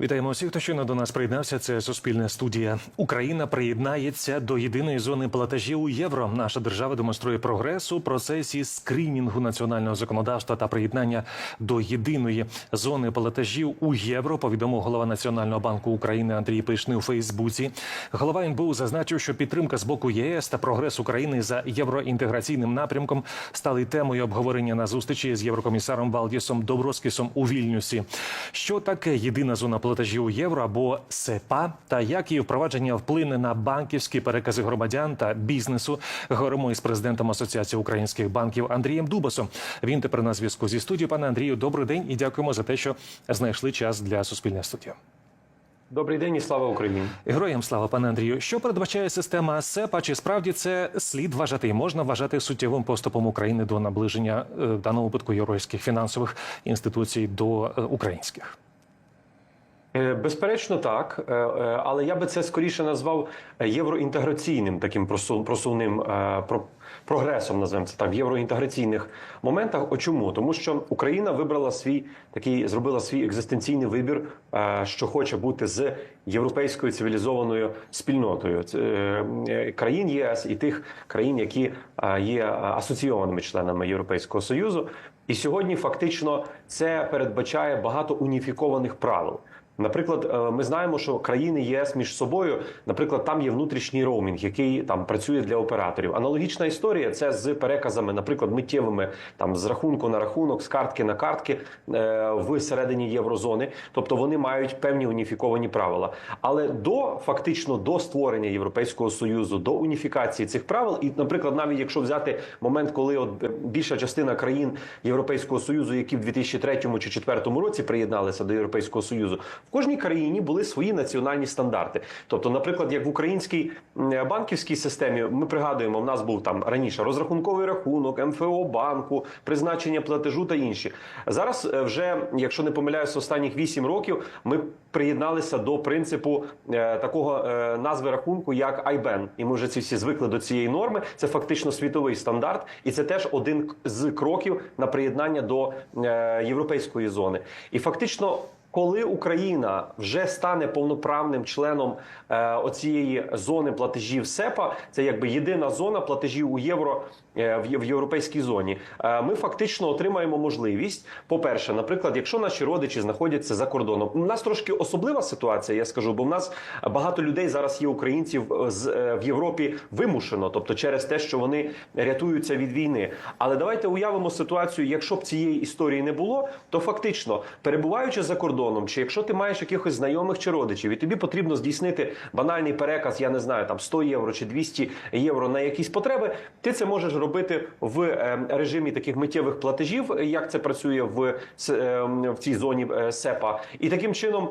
Вітаємо усіх, хто щойно до нас приєднався. Це Суспільна студія. Україна приєднається до єдиної зони платежів у євро. Наша держава демонструє прогрес у процесі скринінгу національного законодавства та приєднання до єдиної зони платежів у євро. Повідомив голова Національного банку України Андрій Пишний у Фейсбуці. Голова НБУ зазначив, що підтримка з боку ЄС та прогрес України за євроінтеграційним напрямком стали темою обговорення на зустрічі з єврокомісаром Валдісом Доброскісом у Вільнюсі. Що таке єдина зона платежів у євро або СЕПА, та як її впровадження вплине на банківські перекази громадян та бізнесу? Говоримо із президентом Асоціації українських банків Андрієм Дубасом. Він тепер на зв'язку зі студією. Пане Андрію, добрий день і дякуємо за те, що знайшли час для суспільної студії. Добрий день і слава Україні. Героям слава, пане Андрію. Що передбачає система СЕПА? Чи справді це слід вважати і можна вважати суттєвим поступом України до наближення е, в даному випадку європейських фінансових інституцій до е, українських? Е, Безперечно, так, Е, е, але я би це скоріше назвав євроінтеграційним таким просу- просувним прогресом, називаємо це так, в євроінтеграційних моментах. О чому? Тому що Україна вибрала свій такий, зробила свій екзистенційний вибір, що хоче бути з європейською цивілізованою спільнотою країн ЄС і тих країн, які є асоційованими членами Європейського союзу. І сьогодні фактично це передбачає багато уніфікованих правил. Наприклад, е, ми знаємо, що країни ЄС між собою, наприклад, там є внутрішній роумінг, який там працює для операторів. Аналогічна історія це з переказами, наприклад, миттєвими там з рахунку на рахунок, з картки на картки е, в середині єврозони. Тобто вони мають певні уніфіковані правила. Але до фактично до створення Європейського союзу, до уніфікації цих правил, і, наприклад, навіть якщо взяти момент, коли от е, більша частина країн Європейського союзу, які в 2003 чи 2004 році приєдналися до Європейського союзу, кожній країні були свої національні стандарти. Тобто, наприклад, як в українській банківській системі, ми пригадуємо, в нас був там раніше розрахунковий рахунок, МФО банку, призначення платежу та інші. Зараз е, вже, якщо не помиляюся, останніх 8 років ми приєдналися до принципу е, такого е, назви рахунку, як IBAN. І ми вже ці всі звикли до цієї норми. Це фактично світовий стандарт, і це теж один з кроків на приєднання до європейської зони. І фактично. Коли Україна вже стане повноправним членом е, оцієї зони платежів СЕПА, це якби єдина зона платежів у євро е, в, в європейській зоні. Е, ми фактично отримаємо можливість. По-перше, наприклад, якщо наші родичі знаходяться за кордоном, у нас трошки особлива ситуація, я скажу, бо в нас багато людей зараз є українців е, з е, в Європі вимушено, тобто через те, що вони рятуються від війни. Але давайте уявимо ситуацію, якщо б цієї історії не було, то фактично перебуваючи за кордоном, чи якщо ти маєш якихось знайомих чи родичів, і тобі потрібно здійснити банальний переказ, я не знаю, там 100 євро чи 200 євро на якісь потреби, ти це можеш робити в е, режимі таких миттєвих платежів, як це працює в, е, в цій зоні е, СЕПА, і таким чином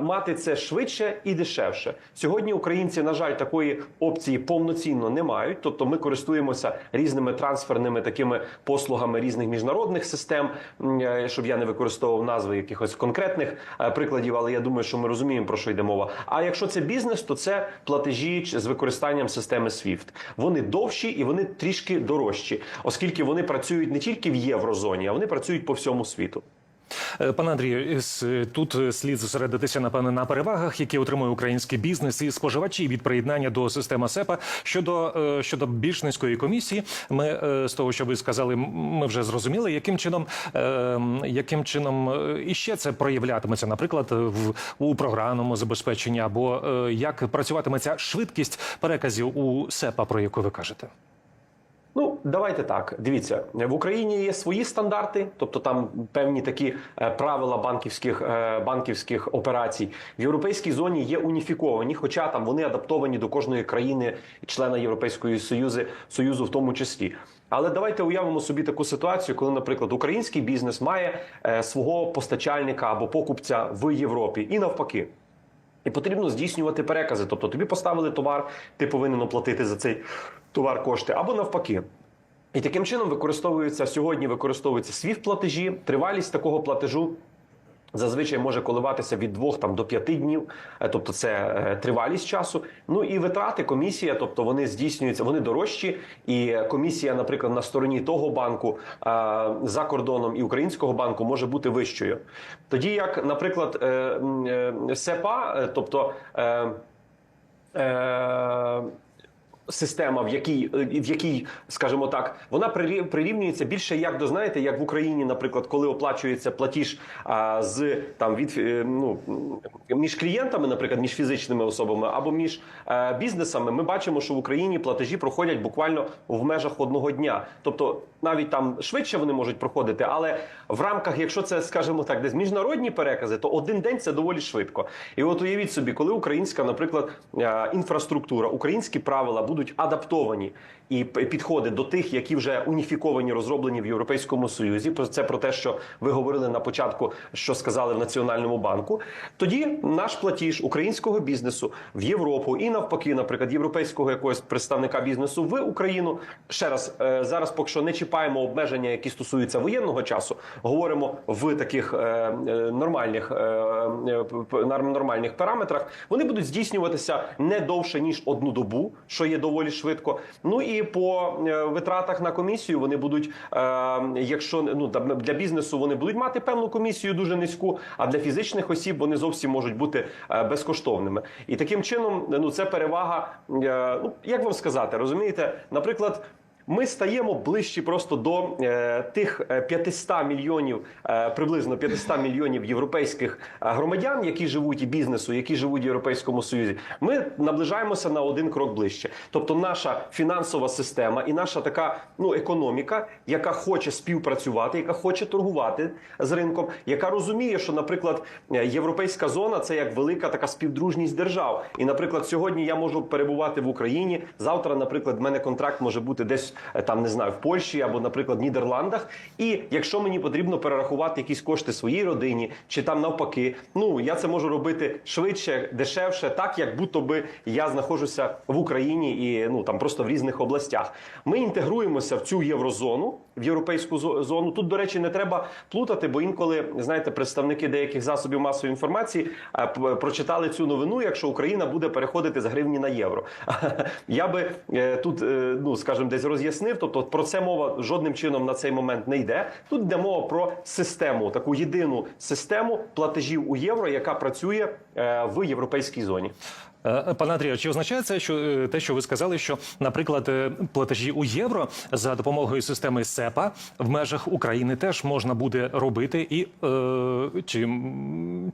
мати це швидше і дешевше. Сьогодні українці, на жаль, такої опції повноцінно не мають. Тобто, ми користуємося різними трансферними такими послугами різних міжнародних систем, щоб я не використовував назви якихось конкретних е, прикладів, але я думаю, що ми розуміємо про що йде мова. А якщо це бізнес, то це платежі з використанням системи SWIFT. Вони довші і вони трішки дорожчі, оскільки вони працюють не тільки в єврозоні, а вони працюють по всьому світу. Е, Пане Андрію, тут е, слід зосередитися напевне на перевагах, які отримує український бізнес і споживачі від приєднання до системи СЕПА. Щодо е, щодо більш низької комісії, ми е, з того, що ви сказали, ми вже зрозуміли, яким чином е, яким чином е, іще це проявлятиметься, наприклад, в у програмному забезпеченні, або е, як працюватиметься швидкість переказів у СЕПА, про яку ви кажете. Давайте так. Дивіться, в Україні є свої стандарти, тобто там певні такі е, правила банківських е, банківських операцій. В європейській зоні є уніфіковані, хоча там вони адаптовані до кожної країни, члена Європейської Союзи, Союзу, в тому числі. Але давайте уявимо собі таку ситуацію, коли, наприклад, український бізнес має е, свого постачальника або покупця в Європі, і навпаки. І потрібно здійснювати перекази. Тобто тобі поставили товар, ти повинен оплатити за цей товар кошти, або навпаки. І таким чином використовуються сьогодні використовуються свіфт платежі, тривалість такого платежу Зазвичай може коливатися від двох там до п'яти днів, е, тобто це е, тривалість часу. Ну і витрати комісія, тобто вони здійснюються, вони дорожчі. І комісія, наприклад, на стороні того банку е, за кордоном і українського банку може бути вищою. Тоді як, наприклад, СЕПА, тобто. Система, в якій, в якій, скажімо так, вона прирі- прирівнюється більше як до знаєте, як в Україні, наприклад, коли оплачується платіж а, з там від е, ну між клієнтами, наприклад, між фізичними особами або між е, бізнесами, ми бачимо, що в Україні платежі проходять буквально в межах одного дня. Тобто навіть там швидше вони можуть проходити, але в рамках, якщо це, скажімо так, десь міжнародні перекази, то один день це доволі швидко. І от уявіть собі, коли українська, наприклад, е, інфраструктура, українські правила будуть адаптовані і підходи до тих, які вже уніфіковані, розроблені в Європейському Союзі. Про це про те, що ви говорили на початку, що сказали в Національному банку. Тоді наш платіж українського бізнесу в Європу і навпаки, наприклад, європейського якогось представника бізнесу в Україну. Ще раз е, зараз, поки що не чіпаємо обмеження, які стосуються воєнного часу. Говоримо в таких е, е, нормальних нормальних параметрах. Вони будуть здійснюватися не довше ніж одну добу, що є доволі швидко. Ну і по е, витратах на комісію вони будуть, е, якщо ну для бізнесу вони будуть мати певну комісію дуже низьку, а для фізичних осіб вони зовсім можуть бути е, безкоштовними. І таким чином, ну це перевага. Ну як вам сказати, розумієте, наприклад. Ми стаємо ближче просто до е, тих е, 500 мільйонів, е, приблизно 500 мільйонів європейських е, громадян, які живуть і бізнесу, які живуть в Європейському Союзі. Ми наближаємося на один крок ближче. Тобто, наша фінансова система і наша така ну економіка, яка хоче співпрацювати, яка хоче торгувати з ринком, яка розуміє, що, наприклад, е, європейська зона це як велика така співдружність держав. І, наприклад, сьогодні я можу перебувати в Україні. Завтра, наприклад, в мене контракт може бути десь е, там, не знаю, в Польщі або, наприклад, в Нідерландах. І якщо мені потрібно перерахувати якісь кошти своїй родині, чи там навпаки, ну я це можу робити швидше, дешевше, так як будто би я знаходжуся в Україні і ну там просто в різних областях. Ми інтегруємося в цю єврозону, в європейську зону. Тут, до речі, не треба плутати, бо інколи знаєте, представники деяких засобів масової інформації е, прочитали цю новину, якщо Україна буде переходити з гривні на євро. Я би е, тут, е, ну скажімо, десь роз'яснив. Тобто про це мова жодним чином на цей момент не йде. Тут йде мова про систему, таку єдину систему платежів у євро, яка працює е, в європейській зоні. Е, Пане Андрію, чи означає це, що е, те, що ви сказали, що, наприклад, е, платежі у євро за допомогою системи СЕПА в межах України теж можна буде робити, і е, чи,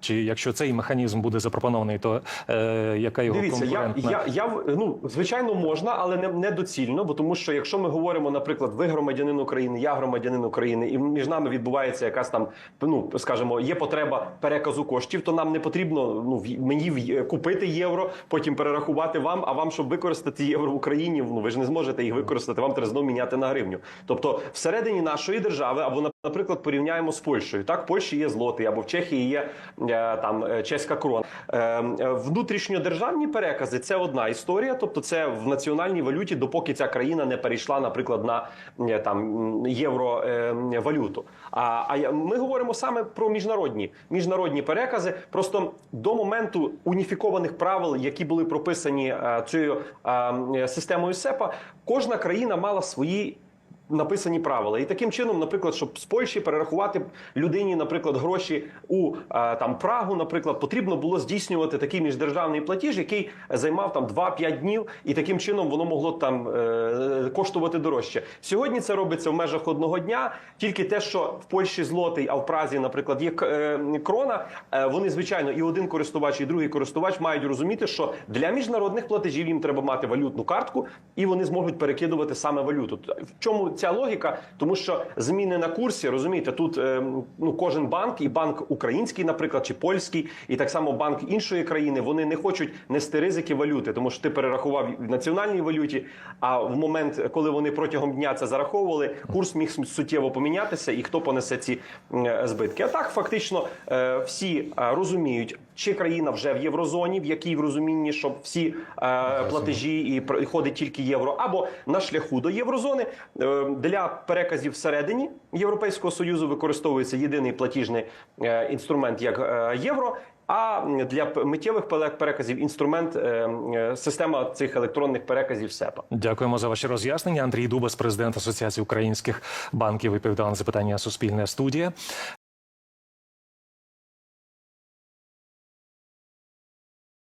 чи якщо цей механізм буде запропонований, то е, яка його Дивіться, я, конкурентна? я, я в- ну звичайно можна, але не, не доцільно, бо тому що якщо ми говоримо, наприклад, ви громадянин України, я громадянин України, і між нами відбувається якась там, ну скажімо, є потреба переказу коштів, то нам не потрібно ну мені купити євро, потім перерахувати вам. А вам, щоб використати євро в Україні, ну ви ж не зможете їх використати. Вам треба знову міняти на гривню. Тобто, всередині нашої держави, або на- наприклад, порівняємо з Польщею. Так, в Польщі є злотий, або в Чехії є е, там е, чеська крона. Е, внутрішньодержавні перекази це одна історія, тобто це в національній валюті, допоки ця країна не перейшла, наприклад, на там м, євро е, валюту. А, а ми говоримо саме про міжнародні міжнародні перекази. Просто до моменту уніфікованих правил, які були прописані цією системою СЕПА, кожна країна мала свої написані правила. І таким чином, наприклад, щоб з Польщі перерахувати людині, наприклад, гроші у е, там Прагу, наприклад, потрібно було здійснювати такий міждержавний платіж, який займав там 2-5 днів, і таким чином воно могло там е, коштувати дорожче. Сьогодні це робиться в межах одного дня. Тільки те, що в Польщі злотий, а в Празі, наприклад, є е, крона. е, вони звичайно і один користувач, і другий користувач мають розуміти, що для міжнародних платежів їм треба мати валютну картку, і вони зможуть перекидувати саме валюту. В чому ця логіка? Тому що зміни на курсі, розумієте, тут е, ну кожен банк, і банк український, наприклад, чи польський, і так само банк іншої країни, вони не хочуть нести ризики валюти, тому що ти перерахував в національній валюті. А в момент, коли вони протягом дня це зараховували, курс міг суттєво помінятися, і хто понесе ці м, збитки. А так фактично е, всі е, розуміють. Чи країна вже в єврозоні, в якій в розумінні, щоб всі е, платежі і приходить тільки євро, або на шляху до єврозони Е, для переказів всередині Європейського союзу використовується єдиний платіжний е, інструмент як е, євро. А для миттєвих переказів інструмент е, е, система цих електронних переказів СЕПА. Дякуємо за ваші роз'яснення. Андрій Дубас, президент Асоціації українських банків, відповідав на запитання Суспільне студія.